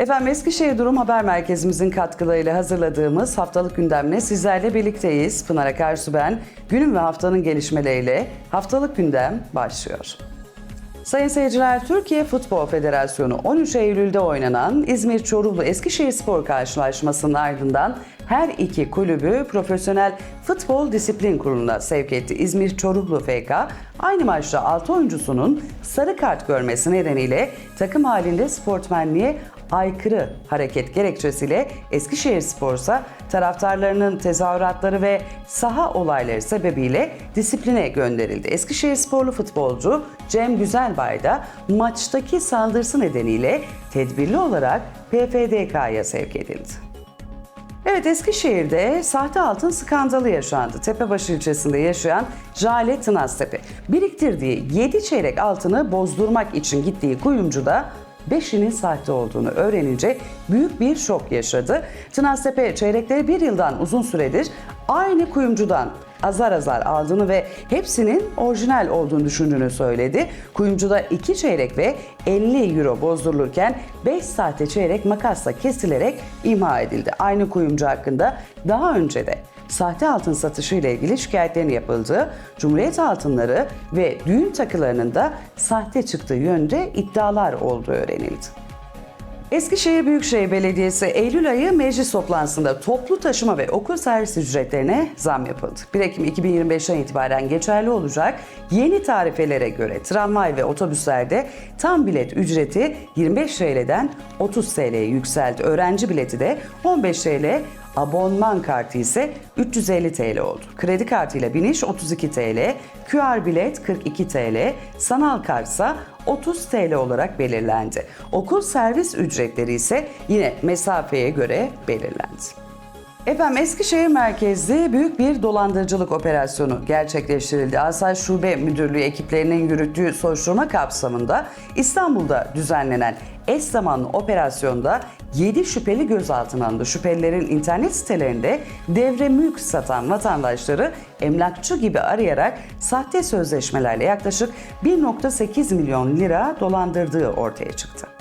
Efendim Eskişehir Durum Haber Merkezimizin katkılarıyla hazırladığımız haftalık gündemle sizlerle birlikteyiz. Pınar Akarsu ben. Günün ve haftanın gelişmeleriyle haftalık gündem başlıyor. Sayın seyirciler, Türkiye Futbol Federasyonu 13 Eylül'de oynanan İzmir Çorumlu Eskişehir Spor karşılaşmasının ardından her iki kulübü profesyonel futbol disiplin kuruluna sevk etti. İzmir Çorumlu FK aynı maçta 6 oyuncusunun sarı kart görmesi nedeniyle takım halinde sportmenliğe aykırı hareket gerekçesiyle Eskişehir Spor'sa taraftarlarının tezahüratları ve saha olayları sebebiyle disipline gönderildi. Eskişehir Sporlu futbolcu Cem Güzelbay da maçtaki saldırısı nedeniyle tedbirli olarak PFDK'ya sevk edildi. Evet Eskişehir'de sahte altın skandalı yaşandı. Tepebaşı ilçesinde yaşayan Jale Tınaztepe biriktirdiği 7 çeyrek altını bozdurmak için gittiği kuyumcuda 5'inin sahte olduğunu öğrenince büyük bir şok yaşadı. Tınaztepe çeyrekleri bir yıldan uzun süredir aynı kuyumcudan azar azar aldığını ve hepsinin orijinal olduğunu düşündüğünü söyledi. Kuyumcuda 2 çeyrek ve 50 euro bozdurulurken 5 sahte çeyrek makasla kesilerek imha edildi. Aynı kuyumcu hakkında daha önce de sahte altın satışı ile ilgili şikayetlerin yapıldığı, Cumhuriyet altınları ve düğün takılarının da sahte çıktığı yönde iddialar olduğu öğrenildi. Eskişehir Büyükşehir Belediyesi Eylül ayı meclis toplantısında toplu taşıma ve okul servis ücretlerine zam yapıldı. 1 Ekim 2025'ten itibaren geçerli olacak yeni tarifelere göre tramvay ve otobüslerde tam bilet ücreti 25 TL'den 30 TL'ye yükseldi. Öğrenci bileti de 15 TL, abonman kartı ise 350 TL oldu. Kredi kartıyla biniş 32 TL, QR bilet 42 TL, sanal kartsa 30 TL olarak belirlendi. Okul servis ücretleri ise yine mesafeye göre belirlendi. Efendim Eskişehir merkezli büyük bir dolandırıcılık operasyonu gerçekleştirildi. Asayiş Şube Müdürlüğü ekiplerinin yürüttüğü soruşturma kapsamında İstanbul'da düzenlenen eş zamanlı operasyonda 7 şüpheli gözaltına alındı. Şüphelilerin internet sitelerinde devre mülk satan vatandaşları emlakçı gibi arayarak sahte sözleşmelerle yaklaşık 1.8 milyon lira dolandırdığı ortaya çıktı.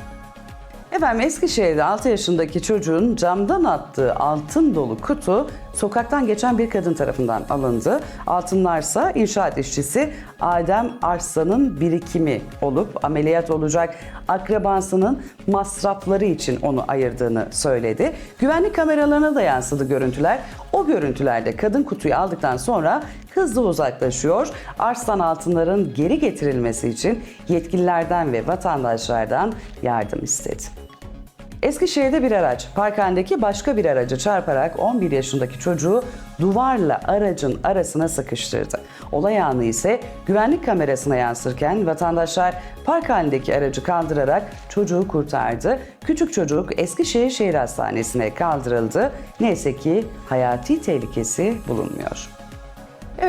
Efendim Eskişehir'de 6 yaşındaki çocuğun camdan attığı altın dolu kutu sokaktan geçen bir kadın tarafından alındı. Altınlarsa inşaat işçisi Adem Arslan'ın birikimi olup ameliyat olacak akrabasının masrafları için onu ayırdığını söyledi. Güvenlik kameralarına da yansıdı görüntüler. O görüntülerde kadın kutuyu aldıktan sonra hızlı uzaklaşıyor. Arslan altınların geri getirilmesi için yetkililerden ve vatandaşlardan yardım istedi. Eskişehir'de bir araç parkhandaki başka bir aracı çarparak 11 yaşındaki çocuğu duvarla aracın arasına sıkıştırdı. Olay anı ise güvenlik kamerasına yansırken vatandaşlar park halindeki aracı kaldırarak çocuğu kurtardı. Küçük çocuk Eskişehir Şehir Hastanesi'ne kaldırıldı. Neyse ki hayati tehlikesi bulunmuyor.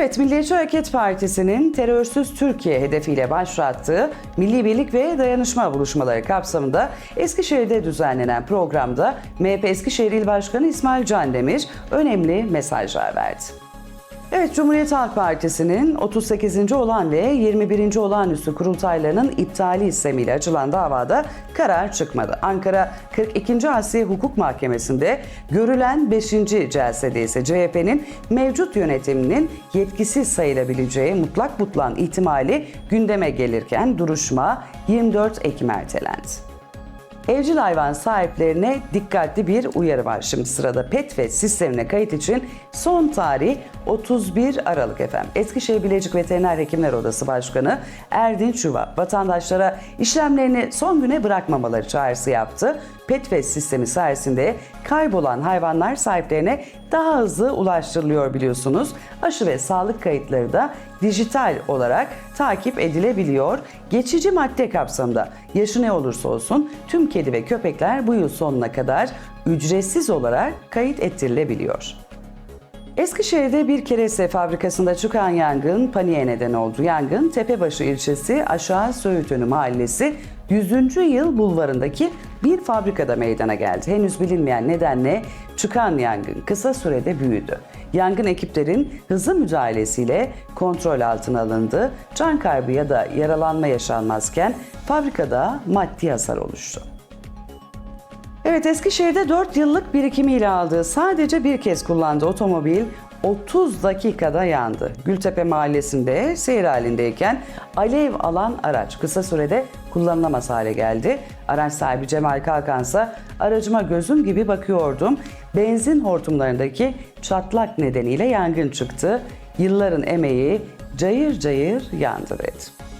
Evet, Milliyetçi Hareket Partisi'nin terörsüz Türkiye hedefiyle başlattığı Milli Birlik ve Dayanışma buluşmaları kapsamında Eskişehir'de düzenlenen programda MHP Eskişehir İl Başkanı İsmail Candemir önemli mesajlar verdi. Evet, Cumhuriyet Halk Partisi'nin 38. olan ve 21. olağanüstü kurultaylarının iptali istemiyle açılan davada karar çıkmadı. Ankara 42. Asya Hukuk Mahkemesi'nde görülen 5. celsede ise CHP'nin mevcut yönetiminin yetkisiz sayılabileceği mutlak butlan ihtimali gündeme gelirken duruşma 24 Ekim ertelendi. Evcil hayvan sahiplerine dikkatli bir uyarı var şimdi sırada. Petfet sistemine kayıt için son tarih 31 Aralık efendim. Eskişehir Bilecik Veteriner Hekimler Odası Başkanı Erdinç Yuva vatandaşlara işlemlerini son güne bırakmamaları çağrısı yaptı. Petfet sistemi sayesinde kaybolan hayvanlar sahiplerine daha hızlı ulaştırılıyor biliyorsunuz. Aşı ve sağlık kayıtları da dijital olarak takip edilebiliyor. Geçici madde kapsamında yaşı ne olursa olsun tüm kedi ve köpekler bu yıl sonuna kadar ücretsiz olarak kayıt ettirilebiliyor. Eskişehir'de bir kereste fabrikasında çıkan yangın paniğe neden oldu. Yangın Tepebaşı ilçesi Aşağı Söğütönü mahallesi 100. yıl bulvarındaki bir fabrikada meydana geldi. Henüz bilinmeyen nedenle çıkan yangın kısa sürede büyüdü. Yangın ekiplerin hızlı müdahalesiyle kontrol altına alındı. Can kaybı ya da yaralanma yaşanmazken fabrikada maddi hasar oluştu. Evet Eskişehir'de 4 yıllık birikimiyle aldığı sadece bir kez kullandığı otomobil 30 dakikada yandı. Gültepe mahallesinde seyir halindeyken alev alan araç kısa sürede kullanılamaz hale geldi. Araç sahibi Cemal Kalkansa aracıma gözüm gibi bakıyordum. Benzin hortumlarındaki çatlak nedeniyle yangın çıktı. Yılların emeği cayır cayır yandı dedi.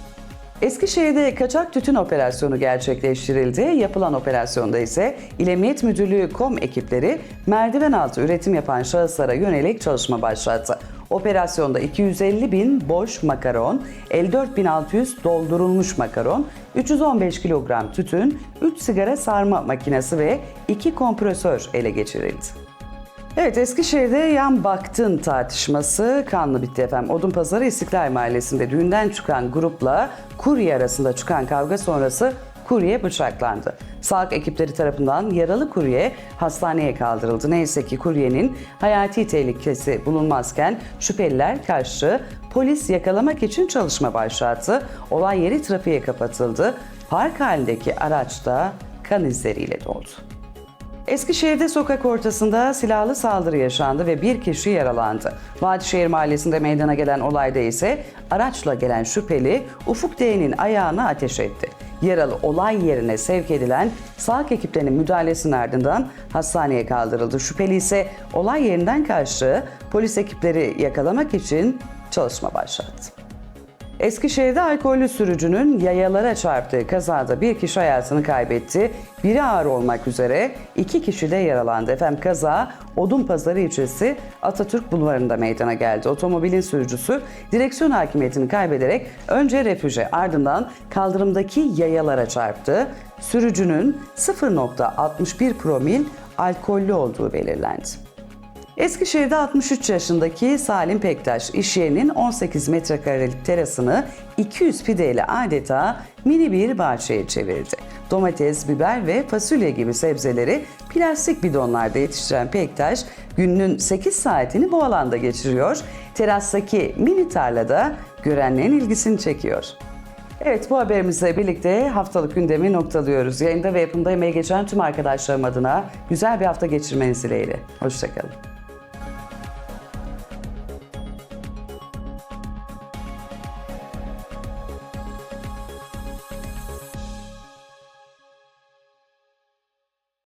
Eskişehir'de kaçak tütün operasyonu gerçekleştirildi. Yapılan operasyonda ise İl Emniyet Müdürlüğü KOM ekipleri merdiven altı üretim yapan şahıslara yönelik çalışma başlattı. Operasyonda 250 bin boş makaron, 54.600 doldurulmuş makaron, 315 kilogram tütün, 3 sigara sarma makinesi ve 2 kompresör ele geçirildi. Evet Eskişehir'de yan baktın tartışması kanlı bitti efendim. Odunpazarı İstiklal Mahallesi'nde düğünden çıkan grupla kurye arasında çıkan kavga sonrası kurye bıçaklandı. Sağlık ekipleri tarafından yaralı kurye hastaneye kaldırıldı. Neyse ki kuryenin hayati tehlikesi bulunmazken şüpheliler kaçtı. Polis yakalamak için çalışma başlattı. Olay yeri trafiğe kapatıldı. Park halindeki araç da kan izleriyle doldu. Eskişehir'de sokak ortasında silahlı saldırı yaşandı ve bir kişi yaralandı. Vadişehir Mahallesi'nde meydana gelen olayda ise araçla gelen şüpheli Ufuk D'nin ayağına ateş etti. Yaralı olay yerine sevk edilen sağlık ekiplerinin müdahalesinin ardından hastaneye kaldırıldı. Şüpheli ise olay yerinden kaçtı. Polis ekipleri yakalamak için çalışma başlattı. Eskişehir'de alkollü sürücünün yayalara çarptığı kazada bir kişi hayatını kaybetti. Biri ağır olmak üzere iki kişi de yaralandı. Efendim kaza Odunpazarı ilçesi Atatürk Bulvarı'nda meydana geldi. Otomobilin sürücüsü direksiyon hakimiyetini kaybederek önce refüje ardından kaldırımdaki yayalara çarptı. Sürücünün 0.61 promil alkollü olduğu belirlendi. Eskişehir'de 63 yaşındaki Salim Pektaş iş yerinin 18 metrekarelik terasını 200 pideyle adeta mini bir bahçeye çevirdi. Domates, biber ve fasulye gibi sebzeleri plastik bidonlarda yetiştiren Pektaş gününün 8 saatini bu alanda geçiriyor. Terastaki mini tarlada görenlerin ilgisini çekiyor. Evet bu haberimizle birlikte haftalık gündemi noktalıyoruz. Yayında ve yapımda emeği geçen tüm arkadaşlarım adına güzel bir hafta geçirmeniz dileğiyle. Hoşçakalın.